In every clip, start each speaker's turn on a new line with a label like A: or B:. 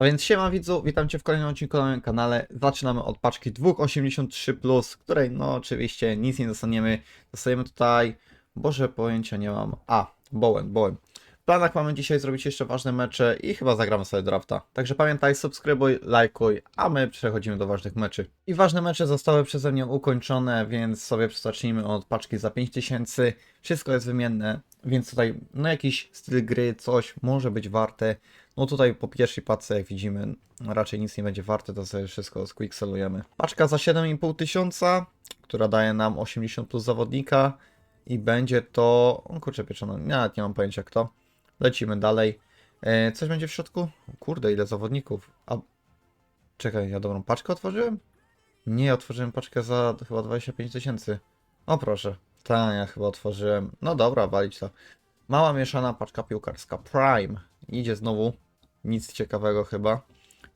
A: A więc siema widzu, witam Cię w kolejnym odcinku na moim kanale. Zaczynamy od paczki 2.83+, której no oczywiście nic nie dostaniemy. Dostajemy tutaj, boże pojęcia nie mam. A, Bowen, Bowen. W planach mamy dzisiaj zrobić jeszcze ważne mecze i chyba zagramy sobie drafta. Także pamiętaj, subskrybuj, lajkuj, a my przechodzimy do ważnych meczy. I ważne mecze zostały przeze mnie ukończone, więc sobie zacznijmy od paczki za 5000. Wszystko jest wymienne, więc tutaj no jakiś styl gry, coś może być warte. No tutaj po pierwszej paczce, jak widzimy, raczej nic nie będzie warte, to sobie wszystko squixelujemy. Paczka za 7,5 tysiąca, która daje nam 80 plus zawodnika i będzie to... O kurczę pieczone, nawet nie mam pojęcia kto. Lecimy dalej. E, coś będzie w środku? Kurde, ile zawodników. A... Czekaj, ja dobrą paczkę otworzyłem? Nie, otworzyłem paczkę za chyba 25 tysięcy. O proszę. Tak, ja chyba otworzyłem. No dobra, walić to. Mała mieszana paczka piłkarska Prime. Idzie znowu. Nic ciekawego chyba.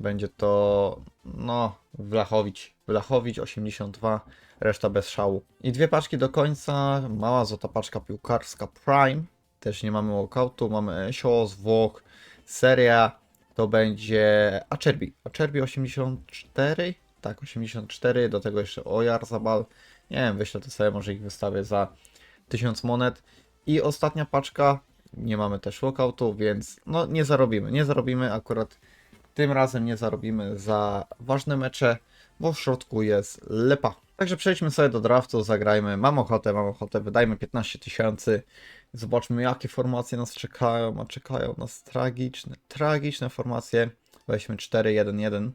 A: Będzie to, no, Wlachowicz. Wlachowicz 82, reszta bez szału. I dwie paczki do końca. Mała złota paczka piłkarska Prime. Też nie mamy walkoutu. Mamy Esio, Zwłok, Seria. To będzie Acerbi. Acerbi 84. Tak, 84. Do tego jeszcze Ojarzabal. Nie wiem, wyślę to sobie, może ich wystawię za 1000 monet. I ostatnia paczka, nie mamy też walkoutu, więc no nie zarobimy. Nie zarobimy akurat tym razem nie zarobimy za ważne mecze, bo w środku jest lepa. Także przejdźmy sobie do draftu, zagrajmy. Mam ochotę, mam ochotę, wydajmy 15 tysięcy. Zobaczmy jakie formacje nas czekają, a czekają nas tragiczne, tragiczne formacje. Weźmy 4-1-1.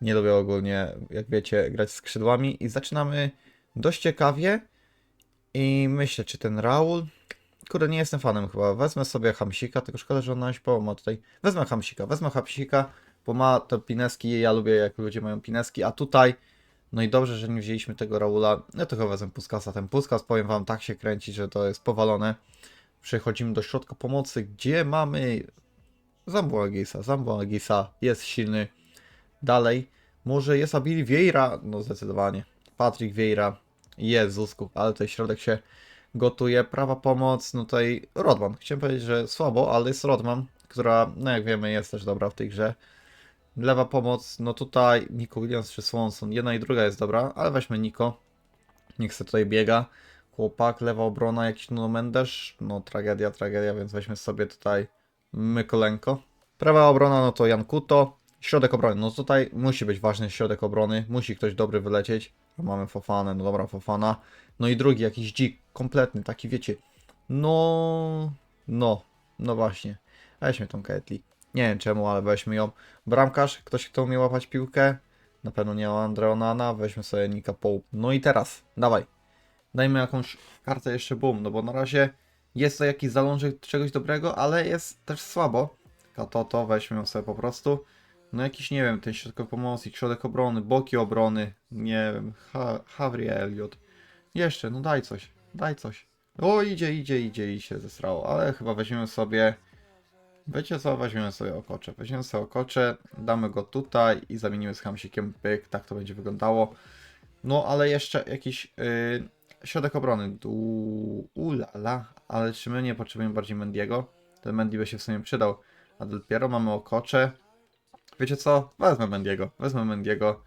A: Nie lubię ogólnie, jak wiecie, grać skrzydłami i zaczynamy dość ciekawie. I myślę, czy ten Raul. Kurde, nie jestem fanem chyba. Wezmę sobie Hamsika, tylko szkoda, że on na po ma tutaj. Wezmę Hamsika, wezmę Hamsika, bo ma te pineski. Ja lubię, jak ludzie mają pineski, a tutaj. No i dobrze, że nie wzięliśmy tego Raula. Ja tylko wezmę Puskasa. Ten Puskas, powiem wam, tak się kręci, że to jest powalone. Przechodzimy do środka pomocy, gdzie mamy Zambo Agisa. Zambo Agisa jest silny. Dalej, może jest Abili Vieira? No zdecydowanie. Patryk Vieira Jezusku, ale tutaj środek się gotuje. Prawa pomoc, no tutaj Rodman. Chciałem powiedzieć, że słabo, ale jest Rodman, która, no jak wiemy, jest też dobra w tej grze. Lewa pomoc, no tutaj Nico Williams czy Swanson. Jedna i druga jest dobra, ale weźmy Nico. Niech se tutaj biega. Chłopak, lewa obrona, jakiś no Mendes. No tragedia, tragedia, więc weźmy sobie tutaj Mykolenko. Prawa obrona, no to Jan Kuto. Środek obrony, no tutaj musi być ważny środek obrony. Musi ktoś dobry wylecieć. Mamy Fofanę, no dobra, Fofana. No i drugi, jakiś dzik, kompletny, taki wiecie. No, no, no właśnie. Weźmy tą Ketli. Nie wiem czemu, ale weźmy ją. Bramkarz, ktoś kto umie łapać piłkę. Na pewno nie Andreonana. Weźmy sobie Nika Pope. No i teraz, dawaj. Dajmy jakąś kartę jeszcze boom, no bo na razie jest to jakiś zalążek czegoś dobrego, ale jest też słabo. To, to weźmy ją sobie po prostu. No jakiś, nie wiem, ten środkowy pomocnik, środek obrony, boki obrony, nie wiem, ha Havri Elliot. Jeszcze, no daj coś, daj coś. O, idzie, idzie, idzie i się zesrało, ale chyba weźmiemy sobie... Wiecie co, weźmiemy sobie okocze. Weźmiemy sobie okocze, damy go tutaj i zamienimy z hamsikiem pyk, tak to będzie wyglądało. No, ale jeszcze jakiś yy, środek obrony. U, ulala, ale czy my nie potrzebujemy bardziej Mendiego? Ten Mendy by się w sumie przydał. A dopiero mamy okocze. Wiecie co? Wezmę Mendiego. Wezmę Mendiego.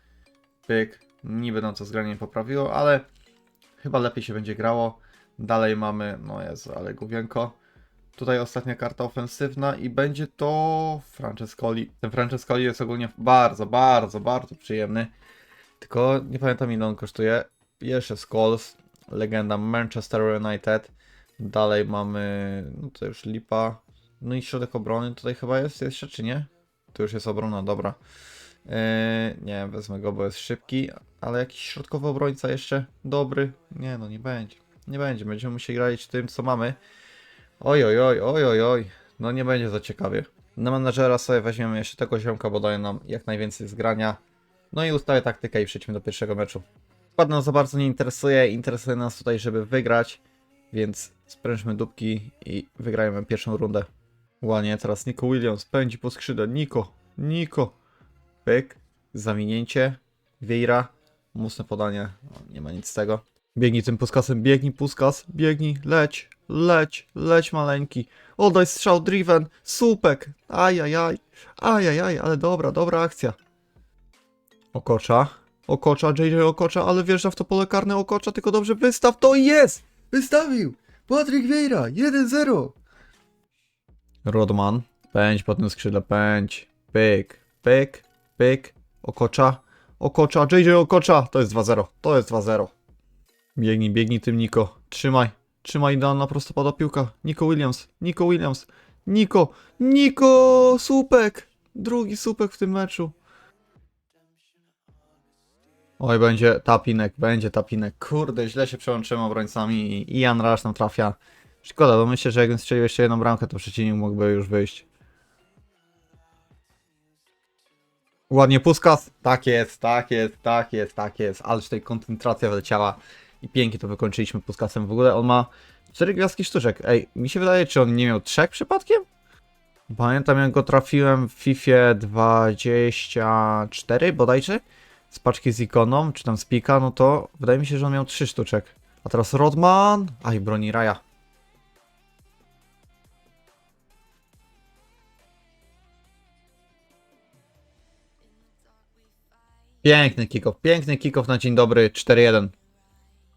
A: Pyk. Niby nam to zgranie nie poprawiło, ale chyba lepiej się będzie grało. Dalej mamy, no Jezu, ale główienko. Tutaj ostatnia karta ofensywna i będzie to Francescoli. Ten Francescoli jest ogólnie bardzo, bardzo, bardzo przyjemny. Tylko nie pamiętam ile on kosztuje. Jeszcze Scholes, legenda Manchester United. Dalej mamy, no to już lipa. No i środek obrony tutaj chyba jest jeszcze, czy nie? Tu już jest obrona, dobra. Yy, nie wezmę go, bo jest szybki, ale jakiś środkowy obrońca jeszcze dobry? Nie, no nie będzie. Nie będzie, będziemy musieli grać tym, co mamy. Oj, oj, oj, oj, oj, oj. No nie będzie za ciekawie. Na menadżera sobie weźmiemy jeszcze tego ziomka, bo daje nam jak najwięcej zgrania. No i ustawię taktykę i przejdźmy do pierwszego meczu. Skład nas za bardzo nie interesuje, interesuje nas tutaj, żeby wygrać, więc sprężmy dupki i wygrajmy pierwszą rundę. Ładnie, teraz Nico Williams pędzi po skrzydle. Niko, Niko. Pyk, zawinięcie, Vieira, mocne podanie, o, nie ma nic z tego. Biegnij tym puskasem, biegnij puskas, biegnij, leć. leć, leć maleńki. Oddaj strzał driven, słupek, ajajaj, ajajaj, ale dobra, dobra akcja. Okocza, Okocza, JJ Okocza, ale wjeżdża w to pole karne Okocza, tylko dobrze wystaw, to jest! Wystawił! Patryk Vieira, 1-0! Rodman, pędź po tym skrzydle, pędź, pyk, pyk, pyk, Okocza, Okocza, JJ Okocza, to jest 2-0, to jest 2-0. Biegnij, biegnij tym Niko, trzymaj, trzymaj idealna prostopada piłka, Niko Williams, Niko Williams, Niko, Niko, słupek, drugi słupek w tym meczu. Oj, będzie tapinek, będzie tapinek. Kurde, źle się przełączyłem obrońcami i Ian Rush nam trafia. Szkoda, bo myślę, że jakbym strzelił jeszcze jedną bramkę, to przeciwnik mógłby już wyjść. Ładnie Puskas. Tak jest, tak jest, tak jest, tak jest. Ależ tutaj koncentracja wleciała i pięknie to wykończyliśmy Puskasem. W ogóle on ma 4 gwiazdki sztuczek. Ej, mi się wydaje, czy on nie miał trzech przypadkiem? Pamiętam jak go trafiłem w FIFA 24 bodajże z paczki z ikoną, czy tam z pika, no to wydaje mi się, że on miał 3 sztuczek. A teraz Rodman. Aj, broni Raja. Piękny kickoff, piękny kickoff na dzień dobry, 4-1.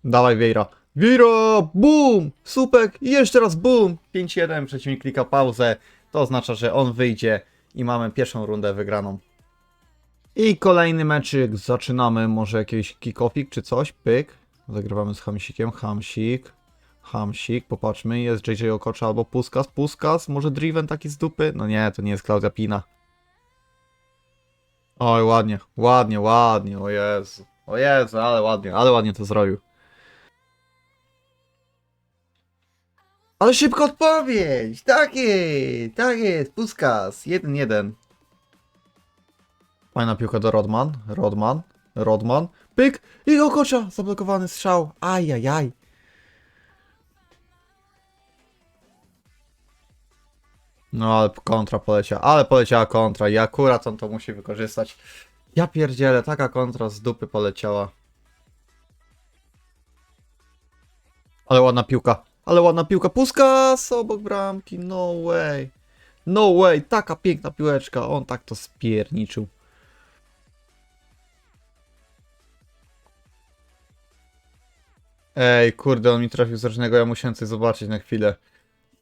A: Dawaj Vieira. Vieira! Boom! Słupek i jeszcze raz boom! 5-1, przeciwnik klika pauzę. To oznacza, że on wyjdzie i mamy pierwszą rundę wygraną. I kolejny meczyk, zaczynamy, może jakiś kickoffik czy coś, pyk. Zagrywamy z Hamsikiem, Hamsik, Hamsik, popatrzmy, jest JJ Okocza albo Puskas, Puskas, może Driven taki z dupy? No nie, to nie jest Klaudia Pina. Oj, ładnie, ładnie, ładnie, o Jezu, o Jezu, ale ładnie, ale ładnie to zrobił. Ale szybko odpowiedź, tak jest, tak jest, Puskas, 1-1. Fajna piłka do Rodman. Rodman. Rodman. Pyk! I Okocza! Zablokowany strzał. Ajajaj. No ale kontra poleciała. Ale poleciała kontra i akurat on to musi wykorzystać. Ja pierdzielę, taka kontra z dupy poleciała. Ale ładna piłka. Ale ładna piłka. Puskas obok bramki. No way. No way. Taka piękna piłeczka. On tak to spierniczył. Ej, kurde, on mi trafił z rocznego, ja musiałem coś zobaczyć na chwilę.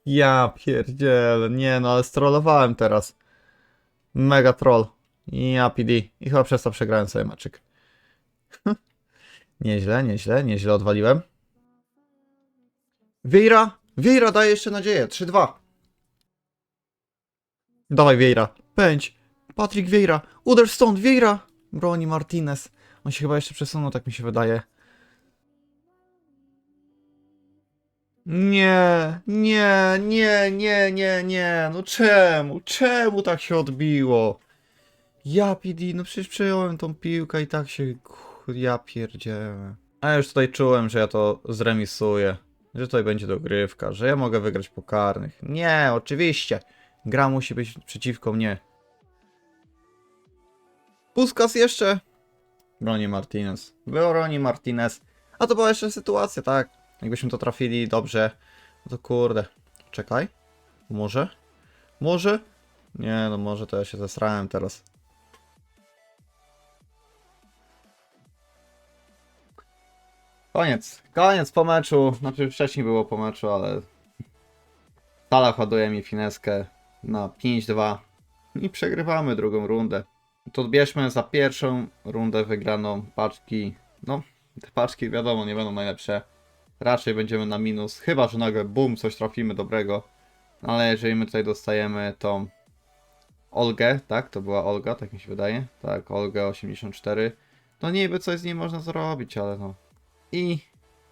A: Ja pierdzielę, nie no, ale strollowałem teraz. Mega troll. Ja PD. I chyba przez to przegrałem sobie meczyk. nieźle, nieźle, nieźle odwaliłem. Vieira! Vieira daje jeszcze nadzieję. 3-2. Dawaj Vieira. Pędź. Patrick Vieira. Uderz stąd, Vieira! Broni Martinez. On się chyba jeszcze przesunął, tak mi się wydaje. Nie, nie, nie, nie, nie, nie. No czemu? Czemu tak się odbiło? Ja PD, no przecież przejąłem tą piłkę i tak się. kur- Ja pierdzielę. A ja już tutaj czułem, że ja to zremisuję. Że tutaj będzie dogrywka, że ja mogę wygrać po karnych. Nie, oczywiście. Gra musi być przeciwko mnie. Puskas jeszcze. Broni Martinez. Broni Martinez. A to była jeszcze sytuacja, tak? Jakbyśmy to trafili dobrze, no to kurde. Czekaj. Może? Może? Nie, no może to ja się zesrałem teraz. Koniec. Koniec po meczu. Znaczy wcześniej było po meczu, ale Salah ładuje mi fineskę na 5-2 i przegrywamy drugą rundę. To odbierzmy za pierwszą rundę wygraną paczki. No, te paczki wiadomo nie będą najlepsze raczej będziemy na minus, chyba że nagle bum, coś trafimy dobrego. Ale jeżeli my tutaj dostajemy tą Olgę, tak? To była Olga, tak mi się wydaje. Tak, Olga 84. No niby coś z niej można zrobić, ale no. I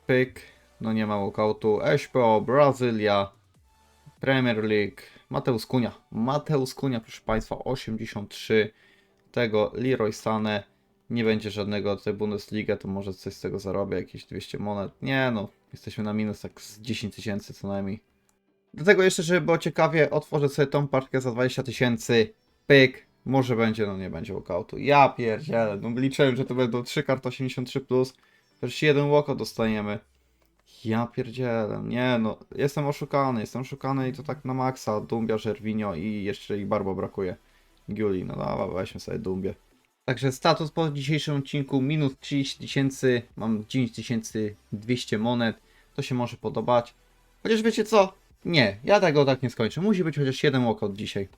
A: pyk, no nie ma walkoutu. SPO, Brazylia, Premier League, Mateusz Kunia. Mateusz Kunia, proszę Państwa, 83. Tego Leroy Sane. Nie będzie żadnego tutaj Bundesliga, to może coś z tego zarobię, jakieś 200 monet. Nie no, jesteśmy na minus tak z 10 tysięcy co najmniej. Do tego jeszcze, żeby było ciekawie, otworzę sobie tą paczkę za 20 tysięcy. Pyk. Może będzie, no nie będzie walkoutu. Ja pierdzielę, no liczyłem, że to będą 3 karty 83+, plus, też jeden walkout dostaniemy. Ja pierdzielę, nie no, jestem oszukany, jestem oszukany i to tak na maksa, Dumbia, Żerwinio i jeszcze i Barbo brakuje. Giuli, no dobra, weźmy sobie Dumbię. Także status po dzisiejszym odcinku, minus 30 tysięcy, mam 9200 monet, to się może podobać. Chociaż wiecie co? Nie, ja tego tak nie skończę, musi być chociaż jeden walkout dzisiaj.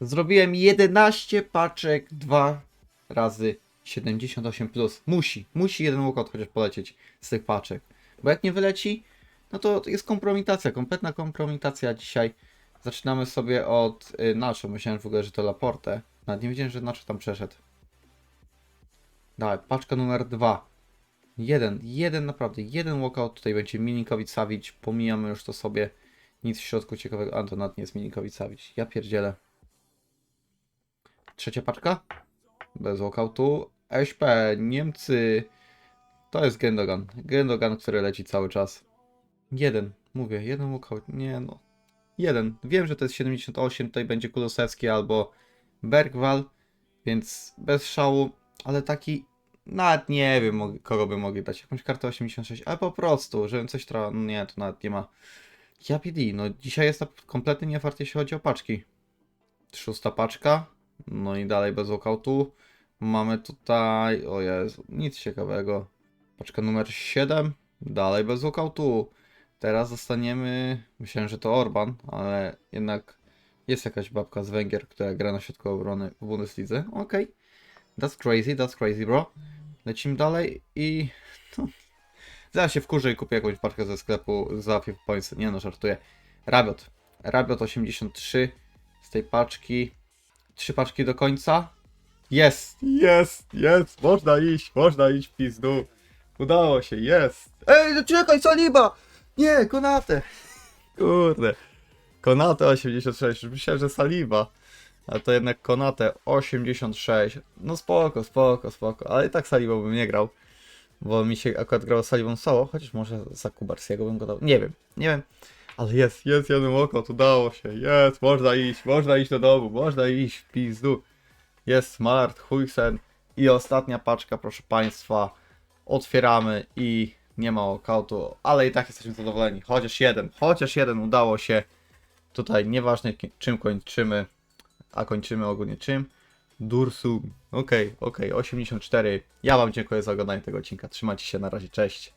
A: Zrobiłem 11 paczek 2 razy 78 plus. Musi, musi jeden walkout chociaż polecieć z tych paczek. Bo jak nie wyleci, no to jest kompromitacja, kompletna kompromitacja dzisiaj. Zaczynamy sobie od y, Nacho. Myślałem w ogóle, że to Laporte. Nawet nie wiedziałem, że Nacho tam przeszedł. Dawaj, paczka numer dwa. Jeden, jeden naprawdę, jeden walkout. Tutaj będzie Milinkovic Savic. Pomijamy już to sobie. Nic w środku ciekawego. A to nawet nie jest Milinkovic Savic. Ja pierdzielę. Trzecia paczka. Bez walkoutu. SP, Niemcy. To jest Gendogan. Gendogan, który leci cały czas. Jeden, mówię, jeden walkout. Nie no. Jeden. Wiem, że to jest 78, tutaj będzie Kulosewski albo Bergwal, więc bez szału, ale taki nawet nie wiem, kogo by mogli dać. Jakąś kartę 86, ale po prostu, żebym coś tra... no Nie, to nawet nie ma. Ja PD, no dzisiaj jest kompletnie nie otwarty, jeśli chodzi o paczki. Szósta paczka, no i dalej bez walkoutu. Mamy tutaj, o Jezu, nic ciekawego. Paczka numer 7, dalej bez walkoutu. Teraz zostaniemy, myślałem, że to Orban, ale jednak jest jakaś babka z Węgier, która gra na środku obrony w Bundeslidze. Okej, that's crazy, that's crazy, bro. Lecimy dalej i... No, zaraz się wkurzę i kupię jakąś paczkę ze sklepu za 5 points. Nie no, żartuję. Rabiot. Rabiot 83 z tej paczki. Trzy paczki do końca. Jest, jest, jest. Można iść, można iść pizdu. Udało się, jest. Ej, no czekaj, Saliba! Nie, Konate. Kurde. Konate 86. Już Myślałem, że Saliba. Ale to jednak Konate 86. No spoko, spoko, spoko. Ale i tak Saliba bym nie grał. Bo mi się akurat grało Salibą solo. Chociaż może za Kubarsiego bym go dał. Nie wiem, nie wiem. Ale jest, jest jeden walkout, udało się. Jest, można iść, można iść do domu, można iść pizdu. Jest Smart, Huysen i ostatnia paczka, proszę Państwa. Otwieramy i nie ma walkoutu, ale i tak jesteśmy zadowoleni. Chociaż jeden, chociaż jeden udało się. Tutaj nieważne czym kończymy, a kończymy ogólnie czym. Dursum. Okej, okej, 84. Ja Wam dziękuję za oglądanie tego odcinka. Trzymajcie się, na razie, cześć.